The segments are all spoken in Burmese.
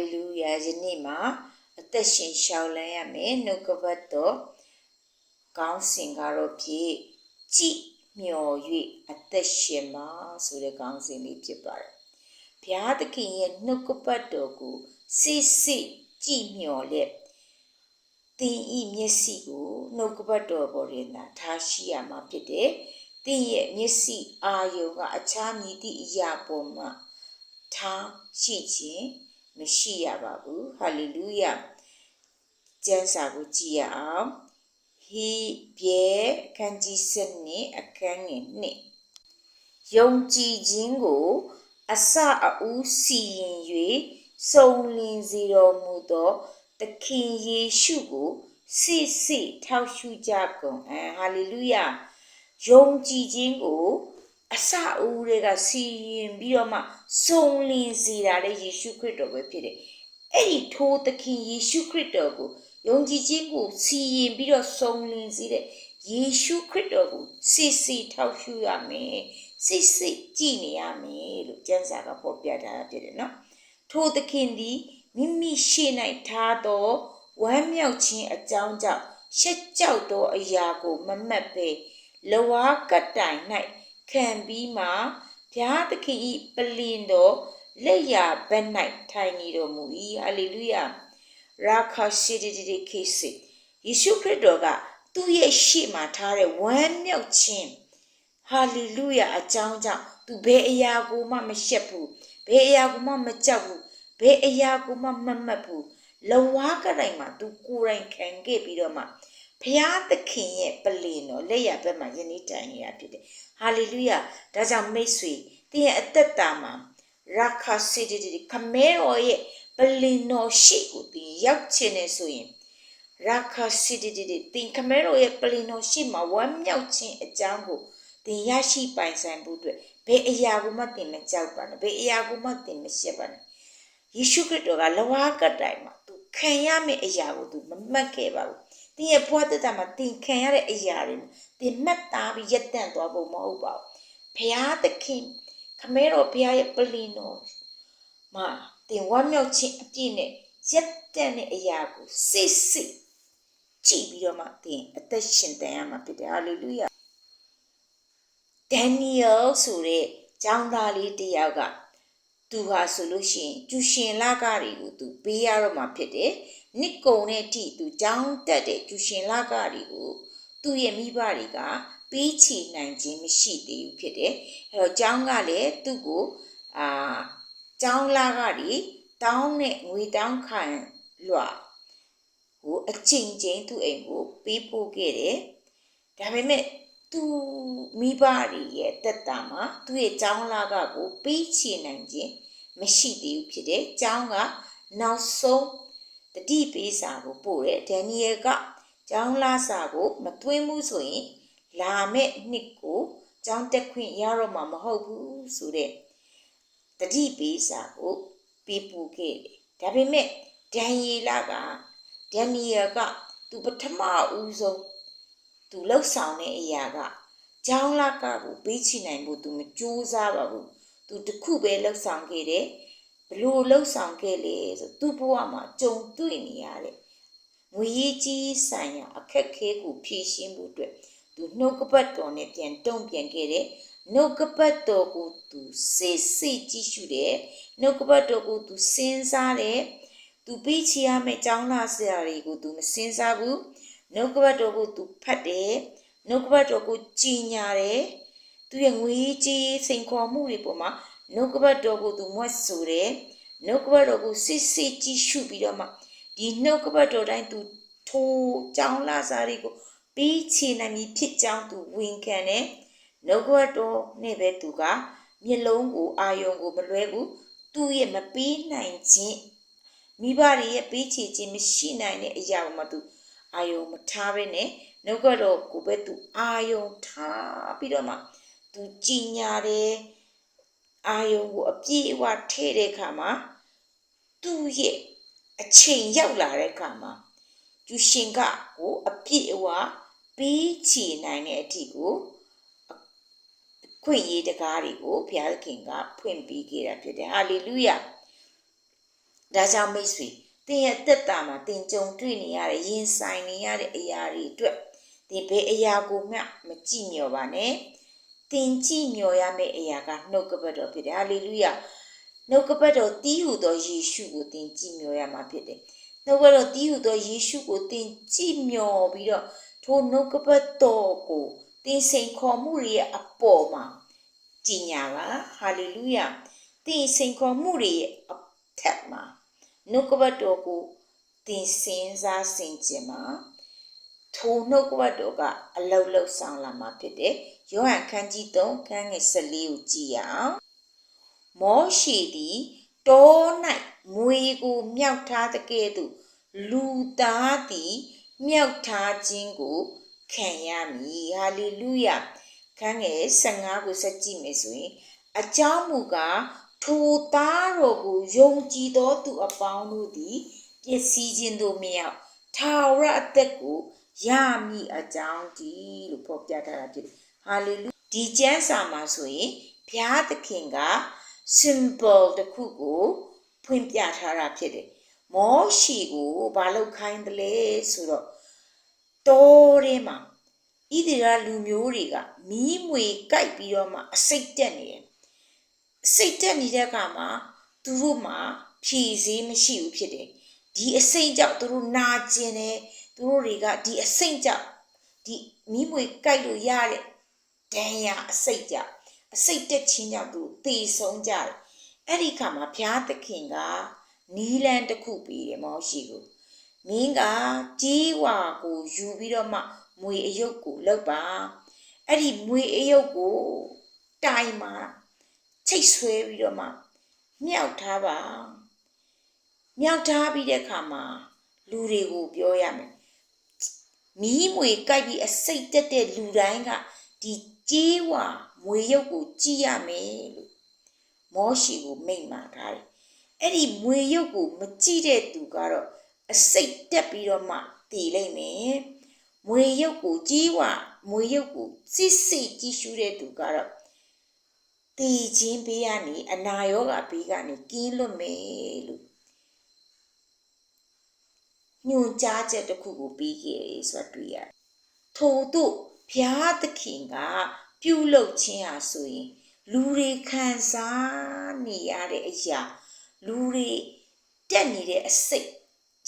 လေလုယာယနေ့မှာအသက်ရှင်ရှောင်လန်းရမယ်နှုတ်ကပတ်တော်ကောင်းစင်ကတော့ဖြစ်ကြည်မျော်၍အသက်ရှင်ပါဆိုတဲ့ကောင်းစင်လေးဖြစ်ပါတယ်ဘုရားသခင်ရဲ့နှုတ်ကပတ်တော်ကိုစစ်စစ်ကြည်မျော်လက်သင်ဤမျက်စိကိုနှုတ်ကပတ်တော်ပေါ်တွင်သာထားရှိရမှာဖြစ်တယ်သင်ရဲ့မျက်စိအာယုံကအခြားမည်သည့်အရာပေါ်မှာထားရှိခြင်း မရှိရပါဘူးဟာလေလုယာကျမ်းစာကိုကြည့်ရအောင်ဟိဘေခန်းကြီးစနစ်အခန်းငယ်နှစ်ယုံကြည်ခြင်းကိုအစအဦးစီရင်၍စုံလင်စေတော်မူသောသခင်ယေရှုကိုစစ်စစ်ထောက်ရှုကြကုန်အဟာလေလုယာယုံကြည်ခြင်းကို အစအဦးတွေကစီရင်ပြီးတော့မှစုံလင်စေတာလေယေရှုခရစ်တော်ပဲဖြစ်တယ်။အဲ့ဒီထိုးသခင်ယေရှုခရစ်တော်ကိုယုံကြည်ခြင်းကိုစီရင်ပြီးတော့စုံလင်စေတဲ့ယေရှုခရစ်တော်ကိုစစ်စစ်ထောက်ရှုရမယ်။စစ်စစ်ကြည်နေရမယ်လို့ကျမ်းစာကဖော်ပြထားတာဖြစ်တယ်နော်။ထိုးသခင်သည်မိမိရှေ့၌ထားသောဝမ်းမြောက်ခြင်းအကြောင်းကြောင့်ရှက်ကြောက်သောအရာကိုမမတ်ပဲလဝါကတိုင်၌ ခံပြီးမှဘုရားသခင်၏ပလင်တော်လက်ရဘက်၌ထိုင်နေတော်မူ၏ဟာလေလုယာရာခါရှိဒီဒီခေစီယေရှုခရစ်တော်ကသူ့ရဲ့ရှေ့မှာထားတဲ့ဝမ်းမြောက်ခြင်းဟာလေလုယာအကြောင်းကြောင့်သူဘယ်အရာကိုမှမရှက်ဘူးဘယ်အရာကိုမှမကြောက်ဘူးဘယ်အရာကိုမှမမှတ်ဘူးလဝါကတိုင်မှာသူကိုယ်တိုင်ခံခဲ့ပြီးတော့မှ ဖျားသခင်ရဲ့ပလင်တော်လက်ရဘက်မှာယနေ့တိုင်နေရဖြစ်တယ်ဟာလေလုယာဒါကြောင့်မိတ်ဆွေသင်ရဲ့အသက်တာမှာရာခါစီဒီဒီခမဲတော်ရဲ့ပလင်တော်ရှိကိုသင်ရောက်ချင်နေဆိုရင်ရာခါစီဒီဒီသင်ခမဲတော်ရဲ့ပလင်တော်ရှိမှာဝမ်းမြောက်ခြင်းအကြောင်းကိုသင်ရရှိပိုင်ဆိုင်ဖို့အတွက်ဘယ်အရာကိုမှသင်မကြောက်ပါနဲ့ဘယ်အရာကိုမှသင်မရှက်ပါနဲ့ယေရှုခရစ်တော်ကလဝါကတိုင်မှာသူခံရမယ့်အရာကိုသူမမှတ်ခဲ့ပါဘူး။ တင်းရဲ့ဘဝတက်တာမှာတင်ခံရတဲ့အရာတွေတင်မှတ်သားပြီးရက်တန့်သွားဖို့မဟုတ်ပါဘူး။ဘုရားသခင်ခမဲတော်ဘုရားရဲ့ပလင်တော်မှာတင်ဝမ်းမြောက်ခြင်းအပြည့်နဲ့ရက်တန့်တဲ့အရာကိုစစ်စစ်ကြည့်ပြီးတော့မှတင်အသက်ရှင်တန်ရမှာဖြစ်တယ်။ဟာလေလုယာ။ဒန်နီယယ်ဆိုတဲ့ကျောင်းသားလေးတစ်ယောက်ကသူဟာဆိုလို့ရှိရင်ကျူရှင်လကတွေကိုသူပေးရတော့မှာဖြစ်တယ်။ နှစ်ကုံတဲ့အထိသူကြောင်းတက်တဲ့ကျူရှင်လကတွေကိုသူ့ရဲ့မိဘတွေကပေးချေနိုင်ခြင်းမရှိသေးဘူးဖြစ်တယ်။အဲတော့ကျောင်းကလည်းသူ့ကိုအာကျောင်းလကတွေတောင်းနဲ့ငွေတောင်းခံလွှာဟိုအချိန်ချင်းသူ့အိမ်ကိုပေးပို့ခဲ့တယ်။ဒါပေမဲ့သူမိဘတွေရဲ့တက်တာမှာသူ့ရဲ့ចောင်းလာကကိုပေးချေနိုင်ခြင်းမရှိသေးဘူးဖြစ်တယ်။ចောင်းကနောက်ဆုံး တတိပေးစာကိုပို့တယ်။ဒန်နီယယ်ကចောင်းလာစာကိုမသွင်းဘူးဆိုရင်လာမဲ့နှစ်ကိုចောင်းတက်ခွင့်ရတော့မှာမဟုတ်ဘူးဆိုတဲ့တတိပေးစာကိုပေးပို့ခဲ့တယ်။ဒါပေမဲ့ဒန်ယေလကဒန်နီယယ်ကသူပထမဦးဆုံးသူလှုပ်ဆောင်တဲ့အရာကကျောင်းလကကိုပေးချနိုင်ဖို့သူမကြိုးစားပါဘူးသူတခုပဲလှုပ်ဆောင်ခဲ့တယ် ဘလို့လှုပ်ဆောင်ခဲ့လေဆိုသူ့ဘဝမှာကြုံတွေ့နေရတဲ့ငွေရေးကြီးဆိုင်ရာအခက်ခဲကိုဖြေရှင်းဖို့အတွက်သူနှုတ်ကပတ်တော်နဲ့ပြန်တုံ့ပြန်ခဲ့တယ်နှုတ်ကပတ်တော်ကိုသူစစ်စစ်ကြည့်ရှုတယ်နှုတ်ကပတ်တော်ကိုသူစဉ်းစားတယ်သူပြီးချရမယ့်ကျောင်းလာဆရာတွေကိုသူမစဉ်းစားဘူးနှုတ်ကပတ်တော်ကိုသူဖတ်တယ်နှုတ်ကပတ်တော်ကိုကြည်ညာတယ်သူရဲ့ငွေကြီးစိန်ခေါ်မှုတွေပေါ်မှာ နှုတ်ကပတ်တော်ကိုသူမွတ်ဆိုတယ်နှုတ်ကပတ်တော်ကိုစစ်စစ်ကြည့်ရှုပြီးတော့မှဒီနှုတ်ကပတ်တော်တိုင်းသူထိုးကြောင်းလာစားတွေကိုပြီးချေနိုင်ပြီဖြစ်ကြောင်းသူဝန်ခံတယ်နှုတ်ကပတ်တော်နဲ့ပဲသူကမျက်လုံးကိုအာယုံကိုမလွဲဘူးသူ့ရဲ့မပေးနိုင်ခြင်းမိဘတွေရဲ့ပေးချေခြင်းမရှိနိုင်တဲ့အရာကိုမှသူအာယုံမထားဘဲနဲ့နှုတ်ကတော့ကိုပဲသူအာယုံထားပြီးတော့မှသူကြည်ညာတယ် အာယုံကိုအပြည့်အဝထည့်တဲ့အခါမှာသူ့ရဲ့အချိန်ရောက်လာတဲ့အခါမှာကျူရှင်ကကိုအပြည့်အဝပေးချေနိုင်တဲ့အထိကိုခွင့်ရေးတကားတွေကိုဘုရားသခင်ကဖွင့်ပေးခဲ့တာဖြစ်တယ်ဟာလေလုယာဒါကြောင့်မိတ်ဆွေတင်ရဲ့တက်တာမှာတင်ကြုံတွေ့နေရတဲ့ရင်ဆိုင်နေရတဲ့အရာတွေအတွက်ဒီဘယ်အရာကိုမှမကြည့်မျောပါနဲ့ တင်ကြည့်မျောရမယ့်အရာကနှုတ်ကပတ်တော်ဖြစ်တယ်ဟာလေလုယာနှုတ်ကပတ်တော်တီးဟူသောယေရှုကိုတင်ကြည့်မျောရမှာဖြစ်တယ်နှုတ်ကပတ်တော်တီးဟူသောယေရှုကိုတင်ကြည့်မျောပြီးတော့ထိုနှုတ်ကပတ်တော်ကိုတင်စိန်ခေါ်မှုတွေရဲ့အပေါ်မှာကြည်ညာပါဟာလေလုယာတင်စိန်ခေါ်မှုတွေရဲ့အထက်မှာနှုတ်ကပတ်တော်ကိုတင်စင်စားဆင်ခြင်မှာ ထိုနှုတ်ကပတ်တော်ကအလောက်လောက်ဆောင်လာမှာဖြစ်တယ်ယောဟန်ခန်းကြီး3ခန်းငယ်14ကိုကြည့်ရအောင်မောရှိသည်တော၌မွေကိုမြောက်ထားတဲ့ကဲ့သို့လူသားသည်မြောက်ထားခြင်းကိုခံရမည်ဟာလေလုယခန်းငယ်15ကိုဆက်ကြည့်မယ်ဆိုရင်အကြောင်းမူကားထိုသားတော်ကိုယုံကြည်သောသူအပေါင်းတို့သည်ပျက်စီးခြင်းတို့မြောက်ထာဝရအသက်ကို ရမည်အကြောင်းဒီလို့ဖော်ပြထားတာဖြစ်တယ်ဟာလေလုဒီကျမ်းစာမှာဆိုရင်ဘုရားသခင်က symbol တစ်ခုကိုဖွင့်ပြထားတာဖြစ်တယ်မောရှိကိုဘာလို့ခိုင်းတယ်လဲဆိုတော့တောထဲမှာဣသရေလလူမျိုးတွေကမီးမွေကြိုက်ပြီးတော့မှအစိတ်တက်နေတယ်အစိတ်တက်နေတဲ့အခါမှာသူတို့မှာဖြည်စည်းမရှိဘူးဖြစ်တယ်ဒီအစိတ်ကြောင့်သူတို့နာကျင်တယ် သူတို့တွေကဒီအစိတ်ကြောင့်ဒီမီးမွေကြိုက်လို့ရတဲ့ဒဏ်ရာအစိတ်ကြောင့်အစိတ်တက်ချင်းကြောင့်သူသေဆုံးကြတယ်အဲ့ဒီခါမှာဘုရားသခင်ကနီးလန်းတစ်ခုပြီးတယ်မောရှိကိုမင်းကကြီးဝါကိုယူပြီးတော့မှမွေအယုတ်ကိုလောက်ပါအဲ့ဒီမွေအယုတ်ကိုတိုင်မှာချိတ်ဆွဲပြီးတော့မှမြောက်ထားပါမြောက်ထားပြီးတဲ့ခါမှာလူတွေကိုပြောရမယ် မီးမွေကြိုက်ပြီးအစိတ်တက်တဲ့လူတိုင်းကဒီကြီးဝါမွေရုပ်ကိုကြည့်ရမယ်လို့မောရှိကိုမိန့်မာထားတယ်အဲ့ဒီမွေရုပ်ကိုမကြည့်တဲ့သူကတော့အစိတ်တက်ပြီးတော့မှတည်လိမ့်မယ်မွေရုပ်ကိုကြီးဝါမွေရုပ်ကိုစစ်စစ်ကြည့်ရှုတဲ့သူကတော့တည်ခြင်းဘေးကနေအနာရောဂါဘေးကနေကင်းလွတ်မယ်လို့ ညွှန်ကြားချက်တစ်ခုကိုပြီးခဲ့တယ်ဆိုတာတွေ့ရတယ်ထို့သို့ဘုရားသခင်ကပြုလုပ်ခြင်းဟာဆိုရင်လူတွေခံစားနေရတဲ့အရာလူတွေတက်နေတဲ့အစိတ်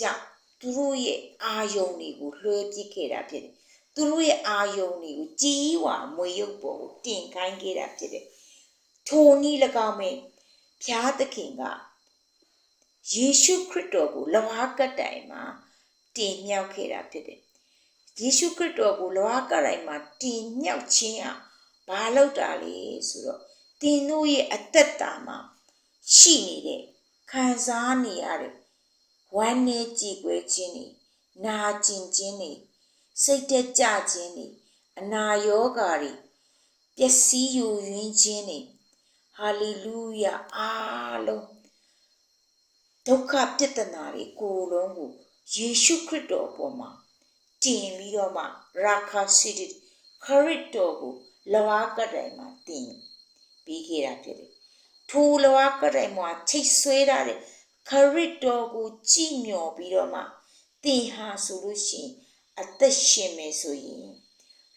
ကြောင့်သူတို့ရဲ့အာယုံတွေကိုလွှဲပစ်ခဲ့တာဖြစ်တယ်။သူတို့ရဲ့အာယုံတွေကိုကြီးဝါမွေရုပ်ပေါ်ကိုတင်ခိုင်းခဲ့တာဖြစ်တယ်။ထိုနည်း၎င်းပဲဘုရားသခင်က ယေရှုခရစ်တော်ကိုလဝါကတိုင်မှာတင်မြောက်ခဲ့တာဖြစ်တယ်။ယေရှုခရစ်တော်ကိုလဝါကတိုင်မှာတင်မြောက်ခြင်းဟာဘာလို့တာလဲဆိုတော့တင်တို့ရဲ့အသက်တာမှာရှိနေတဲ့ခံစားနေရတဲ့ဝမ်းနည်းကြည်ကွယ်ခြင်းတွေနာကျင်ခြင်းတွေစိတ်တက်ကြခြင်းတွေအနာရောဂါတွေပျက်စီးယူရင်းခြင်းတွေဟာလေလုယာအားလုံး ဒုက္ခပြဿနာတွေကိုယ်လုံးကိုယေရှုခရစ်တော်ပေါ်မှာတင်ပြီးတော့မှရာခါစီတီခရစ်တော်ကိုလဝါကတိုင်မှာတင်ပြီးခဲ့တာဖြစ်တယ်ထိုလဝါကတိုင်မှာချိတ်ဆွဲထားတဲ့ခရစ်တော်ကိုကြည်မြော်ပြီးတော့မှသင်ဟာဆိုလို့ရှိရင်အသက်ရှင်မယ်ဆိုရင်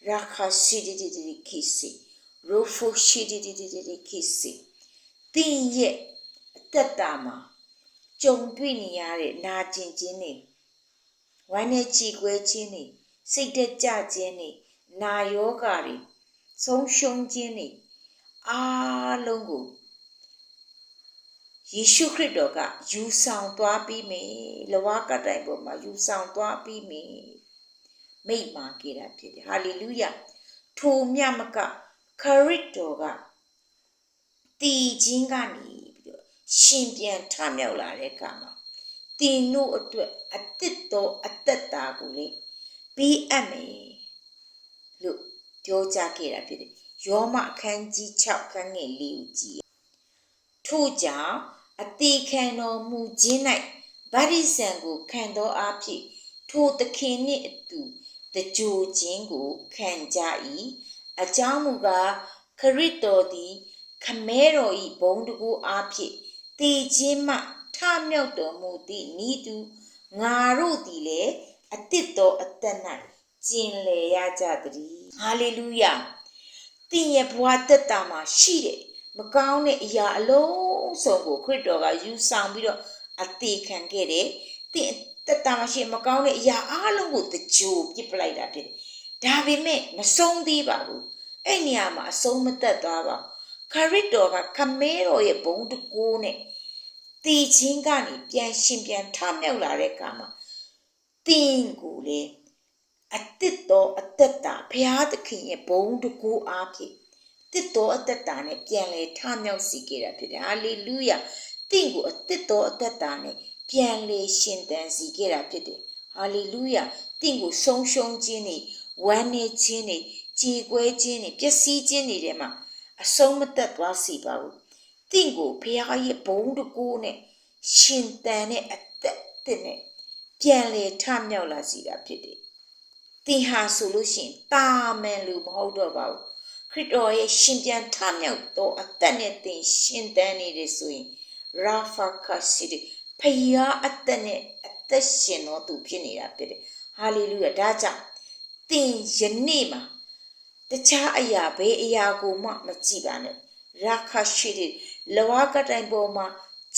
ရာခါစီတီတီတီခိစီရိုဖိုရှိတီတီတီတီခိစီသင်ရဲ့အသက်တာမှာ ကြုံတွေ့နေရတဲ့နာကျင်ခြင်းတွေဝမ်းနဲ့ချီကွဲခြင်းတွေစိတ်တက်ကြခြင်းတွေနာယောဂါတွေဆုံးရှုံးခြင်းတွေအားလုံးကိုယေရှုခရစ်တော်ကယူဆောင်သွားပြီးမယ်လဝါကတိုင်ပေါ်မှာယူဆောင်သွားပြီးမယ်မိတ်မာခဲ့တာဖြစ်တယ်ဟာလေလုယာထိုမြမကခရစ်တော်ကတည်ခြင်းကနေပြီးတော့ ရှင်ပြန်ထမြောက်လာတဲ့အခါမှာတင်တို့အတွက်အသစ်သောအသက်တာကိုလေပြီးအပ်မယ်လို့ပြောကြားခဲ့တာဖြစ်တယ်ယောမအခန်းကြီး6ခန်းငယ်၄ကိုကြည့်ထို့ကြောင့်အသေးခံတော်မူခြင်း၌ဗတ္တိဇံကိုခံသောအဖြစ်ထိုသခင်နှင့်အတူတကြိုခြင်းကိုခံကြ၏အကြောင်းမူကားခရစ်တော်သည် ခမဲတော်ဤဘုံတကူအဖြစ် တည်ခြင်းမှထထမြောက်တော်မူသည့်ဤသူငါတို့သည်လည်းအသစ်သောအသက်၌ကျင်လည်ရကြသည်ဟာလေလုယာသင်ရဲ့ဘဝတက်တာမှာရှိတယ်မကောင်းတဲ့အရာအလုံးစုံကိုခရစ်တော်ကယူဆောင်ပြီးတော့အသေးခံခဲ့တယ်သင်တက်တာမှာရှိမကောင်းတဲ့အရာအလုံးကိုတကြိုပြစ်ပလိုက်တာဖြစ်တယ်ဒါပေမဲ့မဆုံးသေးပါဘူးအဲ့နေရာမှာအဆုံးမသက်သွားပါ ခရစ်တော်ကခမဲတော်ရဲ့ဘုံတကိုးနဲ့တည်ခြင်းကနေပြန်ရှင်ပြန်ထမြောက်လာတဲ့အခါမှာတင်းကိုလေအတ္တတော်အတ္တတာဘုရားသခင်ရဲ့ဘုံတကူအားဖြင့်တစ်တော်အတ္တတာနဲ့ပြန်လေထမြောက်စီခဲ့တာဖြစ်တယ်ဟာလေလုယာတင့်ကိုအတ္တတော်အတ္တတာနဲ့ပြန်လေရှင်တန်စီခဲ့တာဖြစ်တယ်ဟာလေလုယာတင့်ကိုဆုံးရှုံးခြင်းတွေဝမ်းနေခြင်းတွေကြေကွဲခြင်းတွေပျက်စီးခြင်းတွေထဲမှာ အဆုံးမသက်သွားစီပါဘူးတင့်ကိုဘုရားရဲ့ဘုံတကူနဲ့ရှင်တန်တဲ့အသက်တဲ့နဲ့ပြန်လေထမြောက်လာစီတာဖြစ်တယ်။သင်ဟာဆိုလို့ရှိရင်တာမန်လူမဟုတ်တော့ပါဘူး။ခရစ်တော်ရဲ့ရှင်ပြန်ထမြောက်သောအသက်နဲ့သင်ရှင်တန်နေတယ်ဆိုရင်ရာဖာခစီဒီဖယားအသက်နဲ့အသက်ရှင်တော်သူဖြစ်နေတာဖြစ်တယ်။ဟာလေလုယာဒါကြောင့်သင်ယနေ့မှာ တခြားအရာဘယ်အရာကိုမှမကြည့်ပါနဲ့ရာခရှိတဲ့လဝကတိုင်ပေါ်မှာ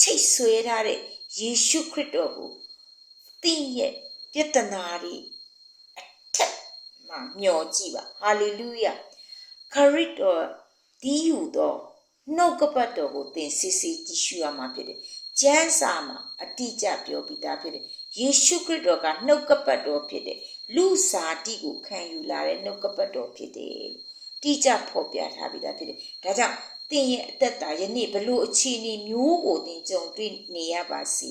ချိတ်ဆွဲထားတဲ့ယေရှုခရစ်တော်ကိုသင်ရဲ့ပြတနာတွေအထက်မှာမျှော်ကြည့်ပါဟာလေလုယာခရစ်တော်ဒီယူသောနှုတ်ကပတ်တော်ကိုသင်စစ်စစ်ကြည့်ရှုရမှာဖြစ်တယ်ကျမ်းစာမှာအတိအကျပြောပြီးသားဖြစ်တယ် ယေရှုခရစ်တော်ကနှုတ်ကပတ်တော်ဖြစ်တယ်လူစားတိကိုခံယူလာတဲ့နှုတ်ကပတ်တော်ဖြစ်တယ်တိကျဖော်ပြထားပြီးသားဖြစ်တယ်ဒါကြောင့်သင်ရဲ့အသက်တာယနေ့ဘလို့အခြေအနေမျိုးကိုသင်ကြုံတွေ့နေရပါစေ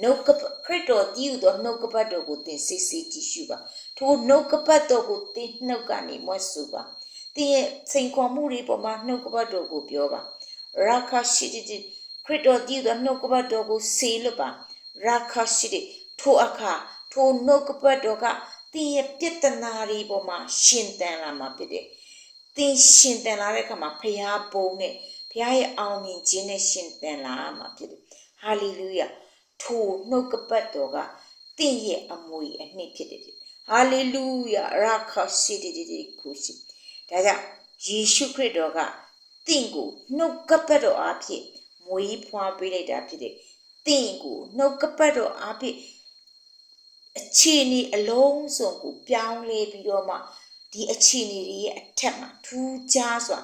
နှုတ်ကပခရစ်တော်တည်ယူသောနှုတ်ကပတ်တော်ကိုသင်စစ်စစ်ကြည့်ရှုပါထိုနှုတ်ကပတ်တော်ကိုသင်နှုတ်ကနေမွတ်ဆိုပါသင်ရဲ့စိန်ခေါ်မှုတွေပေါ်မှာနှုတ်ကပတ်တော်ကိုပြောပါရာခရှိတိခရစ်တော်တည်ယူသောနှုတ်ကပတ်တော်ကိုဆေလွတ်ပါရာခရှိတိ ထိုအခါထိုနှုတ်ကပတ်တော်ကသင်ရဲ့ပြဿနာတွေပေါ်မှာရှင်တန်လာမှာဖြစ်တယ်သင်ရှင်တန်လာတဲ့အခါမှာဖခင်ဘုံနဲ့ဖခင်ရဲ့အောင်မြင်ခြင်းနဲ့ရှင်တန်လာမှာဖြစ်တယ်ဟာလေလုယာထိုနှုတ်ကပတ်တော်ကသင်ရဲ့အမွေအနှစ်ဖြစ်တယ်ဟာလေလုယာရာခရှိတိတိခုရှိဒါကြောင့်ယေရှုခရစ်တော်ကသင်ကိုနှုတ်ကပတ်တော်အဖြစ်မွေးဖွားပေးလိုက်တာဖြစ်တယ်သင်ကိုနှုတ်ကပတ်တော်အဖြစ် အခြေအနေအလုံးစုံကိုပြောင်းလဲပြီးတော့မှဒီအခြေအနေတွေရဲ့အထက်မှာထူးခြားစွာ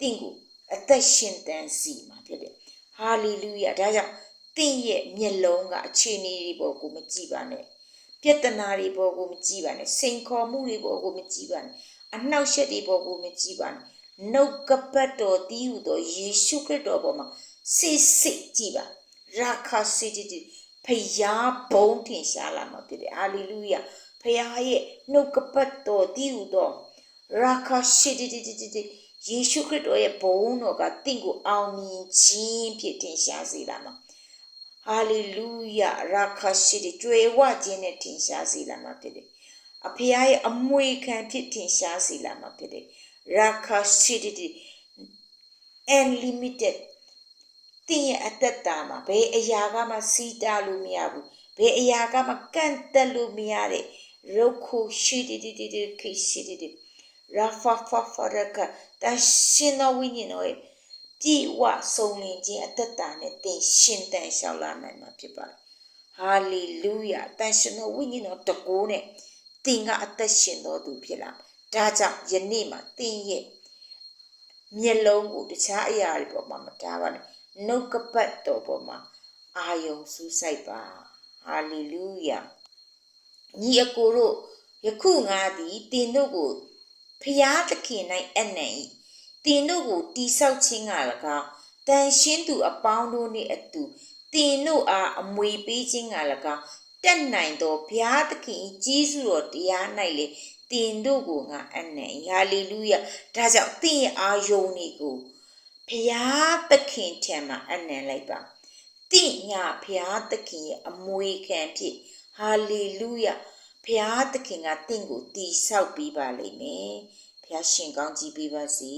သင်ကိုအသက်ရှင်တန်စီမှာဖြစ်တယ်ဟာလေလုယာဒါကြောင့်သင်ရဲ့မျက်လုံးကအခြေအနေတွေပေါ်ကိုမကြည့်ပါနဲ့ပြဿနာတွေပေါ်ကိုမကြည့်ပါနဲ့စိန်ခေါ်မှုတွေပေါ်ကိုမကြည့်ပါနဲ့အနှောက်အယှက်တွေပေါ်ကိုမကြည့်ပါနဲ့နှုတ်ကပတ်တော်တည်ဟူသောယေရှုခရစ်တော်ပေါ်မှာစစ်စစ်ကြည့်ပါရာခါစစ်တီ ဖယားဘုံထင်ရှားလာမှာဖြစ်တယ်ဟာလေလုယာဖယားရဲ့နှုတ်ကပတ်တော်တည်ဟူသောရာခါရှိတီတီတီတီယေရှုခရစ်တော်ရဲ့ဘုံတော်ကတင့်ကိုအောင်မြင်ခြင်းဖြစ်ထင်ရှားစေလာမှာဟာလေလုယာရာခါရှိတီကျွေဝခြင်းနဲ့ထင်ရှားစေလာမှာဖြစ်တယ်အဖေရဲ့အမွေခံဖြစ်ထင်ရှားစေလာမှာဖြစ်တယ်ရာခါရှိတီ unlimited တင်းရဲ့အသက်တာမှာဘယ်အရာကမှစီးတားလို့မရဘူးဘယ်အရာကမှကန့်တက်လို့မရတဲ့ရုပ်ခုရှိတီတီတီခိရှိတီတီရာဖာဖာဖာရကတရှင်တော်ဝိညာဉ်တော်ရဲ့ပြေဝဆုံလင်ခြင်းအသက်တာနဲ့တင်ရှင်တန်ရှောက်လာနိုင်မှာဖြစ်ပါတယ်ဟာလေလုယာတန်ရှင်တော်ဝိညာဉ်တော်တကိုးနဲ့တင်ကအသက်ရှင်တော်သူဖြစ်လာဒါကြောင့်ယနေ့မှာတင်ရဲ့မျက်လုံးကိုတခြားအရာတွေပေါ်မှာမထားပါနဲ့ နှုတ်ကပတ်တော်ပေါ်မှာအာယုံစူးစိုက်ပါဟာလေလုယာညီအကိုတို့ယခုငါသည်တင်တို့ကိုဖျားသခင်၌အနံ့၏တင်တို့ကိုတိဆောက်ခြင်းက၎င်းတန်ရှင်းသူအပေါင်းတို့နှင့်အတူတင်တို့အားအမွေပေးခြင်းက၎င်းတက်နိုင်သောဘုရားသခင်ကြီးစုတော်တရား၌လေတင်တို့ကိုငါအနံ့ဟာလေလုယာဒါကြောင့်တင်ရဲ့အာယုန်တွေကို ဖျားသခင်ထံမှာအနံ့လိုက်ပါတိညာဖျားသခင်ရဲ့အမွေခံဖြစ်ဟာလေလုယာဖျားသခင်ကတင့်ကိုတီဆောက်ပေးပါလိမ့်မယ်ဖျားရှင်ကောင်းကြီးပေးပါစေ